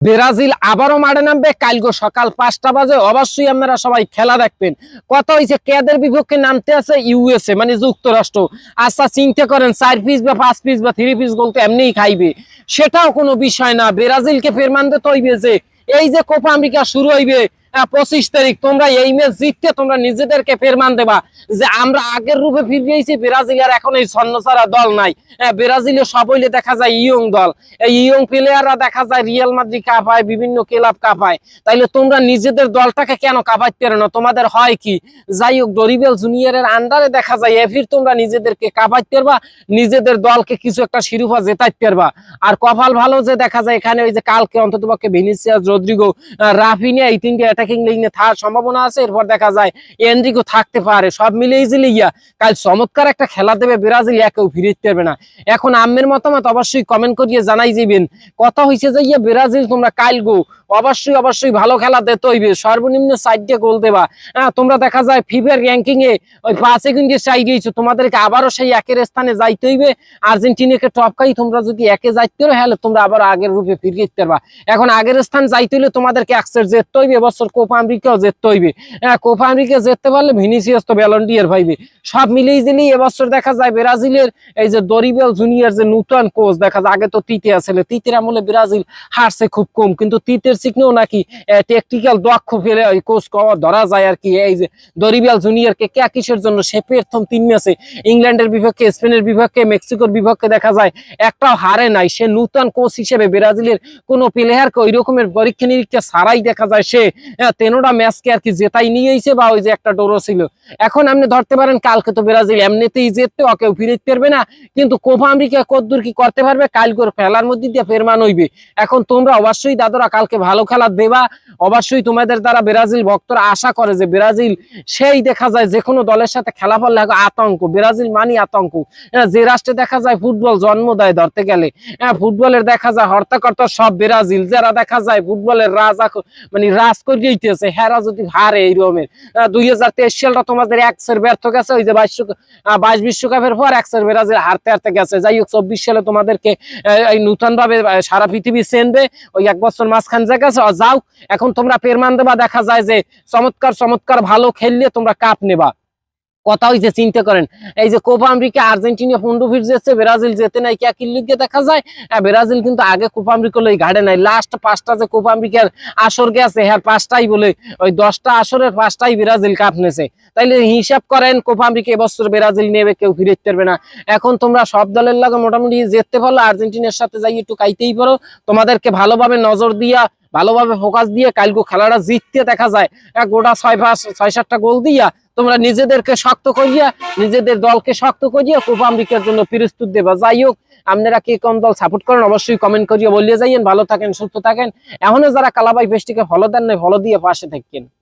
Brazil আবারও মাঠে নামবে। কালকে সকাল পাঁচটা বাজে। অবশ্যই আপনারা সবাই খেলা দেখবেন। কত হয়েছে কেদের বিপক্ষে নামতে আছে ইউএসএ মানে যুক্তরাষ্ট্র। আচ্ছা চিন্তা করেন, চার পিস বা পাঁচ পিস বা থ্রি পিস বলতে এমনিই খাইবে। সেটাও কোনো বিষয় না। ব্রাজিলকে ফের মানতে তৈবে যে, এই যে কোপা আমেরিকা শুরু হইবে। পঁচিশ তারিখ, তোমরা এই ম্যাচ জিততে তোমরা নিজেদেরকে ফের মান দেবা যে আমরা আগের রূপে ফিরে গেছি ব্রাজিল আর এখন এই ছাড়া দল নাই। ব্রাজিলে সব হইলে দেখা যায় ইয়ং দল। এই ইয়ং প্লেয়াররা দেখা যায় রিয়াল মাদ্রিদ কাপায়, বিভিন্ন ক্লাব কাপায়। তাইলে তোমরা নিজেদের দলটাকে কেন কাপাইতে না? তোমাদের হয় কি? যাই হোক ডরিবেল জুনিয়রের আন্ডারে দেখা যায় এফির তোমরা নিজেদেরকে কাপাইতে পারবা, নিজেদের দলকে কিছু একটা শিরোপা জেতাইতে পারবা। আর কপাল ভালো যে দেখা যায় এখানে, ওই যে কালকে অন্তত পক্ষে ভিনিসিয়াস রদ্রিগো রাফিনিয়া এই তিনটে অ্যাটাকিং লাইনে থাকার সম্ভাবনা আছে। এরপর দেখা যায় এনরিকো থাকতে পারে। সব মিলে ইজিলি ইয়া, কাল চমৎকার একটা খেলা দেবে ব্রাজিল একেও ফিরিতে পারবে না। এখন আমের মতামত অবশ্যই কমেন্ট করিয়ে জানাই যাবেন কথা হয়েছে যে ইয়ে ব্রাজিল তোমরা কাল গো, অবশ্যই অবশ্যই ভালো খেলা দিতে হইবে। সর্বনিম্ন সাইড গোল দেবা। হ্যাঁ তোমরা দেখা যায় ফিফার র্যাঙ্কিং এ ওই পাঁচে কিন্তু চাই দিয়েছ। তোমাদেরকে আবারও সেই একের স্থানে যাইতে হইবে। আর্জেন্টিনাকে টপকাই তোমরা যদি একে যাইতে হলে, তোমরা আবার আগের রূপে ফিরিয়ে পারবা। এখন আগের স্থান যাইতে হইলে তোমাদেরকে একসের যেতে হইবে। এবছর কোপা আমেরিকাও হইবে। হ্যাঁ কোপা আমেরিকা পারলে ভিনিসিয়াস তো পাইবে সব জিলেই এবছর দেখা যায় ব্রাজিলের এই যে দরিবেল যে নূতন কোচ, দেখা যায় আগে তো তিতে আসলে তিতের আমলে ব্রাজিল হারছে খুব কম, কিন্তু তিতের নাকি টেকনিক্যাল দক্ষ ফেলে কোচ ধরা যায় আর কি, এই যে দরিবেল কিসের জন্য, সে প্রথম তিন ম্যাচে ইংল্যান্ডের বিপক্ষে, স্পেনের বিপক্ষে, মেক্সিকোর বিপক্ষে দেখা যায় একটাও হারে নাই। সে নূতন কোচ হিসেবে ব্রাজিলের কোনো প্লেয়ারকে ওই রকমের পরীক্ষা নিরীক্ষা ছাড়াই দেখা যায় সে আহ, তেনোটা ম্যাচকে আর কি জেতাই নিয়েছে বা ওই যে একটা ডোরো ছিল। এখন আপনি ধরতে পারেন কালকে তো ব্রাজিল এমনিতেই জিততে ওকেও ফিরিতে পারবে না। কিন্তু কোপা আমেরিকা কদ্দূর কি করতে পারবে কালকের খেলার মধ্যে দিয়ে ফেরমান হইবে। এখন তোমরা অবশ্যই দাদরা কালকে ভালো খেলা দেবা। অবশ্যই তোমাদের দ্বারা ব্রাজিল ভক্তরা আশা করে যে ব্রাজিল সেই দেখা যায় যে কোনো দলের সাথে খেলা পড়লে আতঙ্ক। ব্রাজিল মানি আতঙ্ক। হ্যাঁ, যে রাষ্ট্রে দেখা যায় ফুটবল জন্ম দেয় ধরতে গেলে। হ্যাঁ ফুটবলের দেখা যায় হর্তাকর্তা সব ব্রাজিল। যারা দেখা যায় ফুটবলের রাজা মানে রাজ করিয়েছে হেরা যদি হারে এই রকমের। দুই হাজার তেইশ সালটা তোমাদের একসের ব্যর্থ গেছে, ওই যে বাইশ বাইশ বিশ্বকাপের পর একসের ব্রাজিল হারতে হারতে গেছে। যাই হোক, চব্বিশ সালে তোমাদেরকে এই নূতন ভাবে সারা পৃথিবী চেনবে, ওই এক বছর মাঝখান জায়গা যাও, এখন তোমরা পেরমান দেবা দেখা যায় যে চমৎকার চমৎকার ভালো খেললে তোমরা কাপ নেবা। কথা হইছে চিন্তা করেন। এই যে কোপা আমেরিকা আর্জেন্টিনা পনেরো ফিট ব্রাজিল যেতে নাই কে কিল্লিকে দেখা যায়? হ্যাঁ, ব্রাজিল কিন্তু আগে কোপা আমেরিকা লই ঘাড়ে নাই। লাস্ট পাঁচটা যে কোপা আমেরিকার আসর গেছে হ্যাঁ পাঁচটাই বলে ওই দশটা আসরের পাঁচটাই ব্রাজিল কাপ নেছে। তাইলে হিসাব করেন কোপা আমেরিকা এবছর ব্রাজিল নেবে কেউ ফিরে পারবে না। এখন তোমরা সব দলের লাগে মোটামুটি যেতে পারল আর্জেন্টিনার সাথে যাই একটু কাইতেই পারো। তোমাদেরকে ভালোভাবে নজর দিয়া ভালোভাবে ফোকাস দিয়ে কালকে খেলাটা জিততে দেখা যায়। এক গোটা ছয় পাঁচ ছয় সাতটা গোল দিয়া তোমরা নিজেদেরকে শক্ত করিয়া, নিজেদের দলকে শক্ত করিয়া কোপা আমেরিকার জন্য প্রস্তুত দেবা। যাই হোক, আপনারা কি কোন দল সাপোর্ট করেন অবশ্যই কমেন্ট করিয়া বলিয়া যাইয়েন। ভালো থাকেন, সুস্থ থাকেন। এখনও যারা কালাবাই ফেস্টিকে ফলো দেন নাই ফলো দিয়ে পাশে থাকেন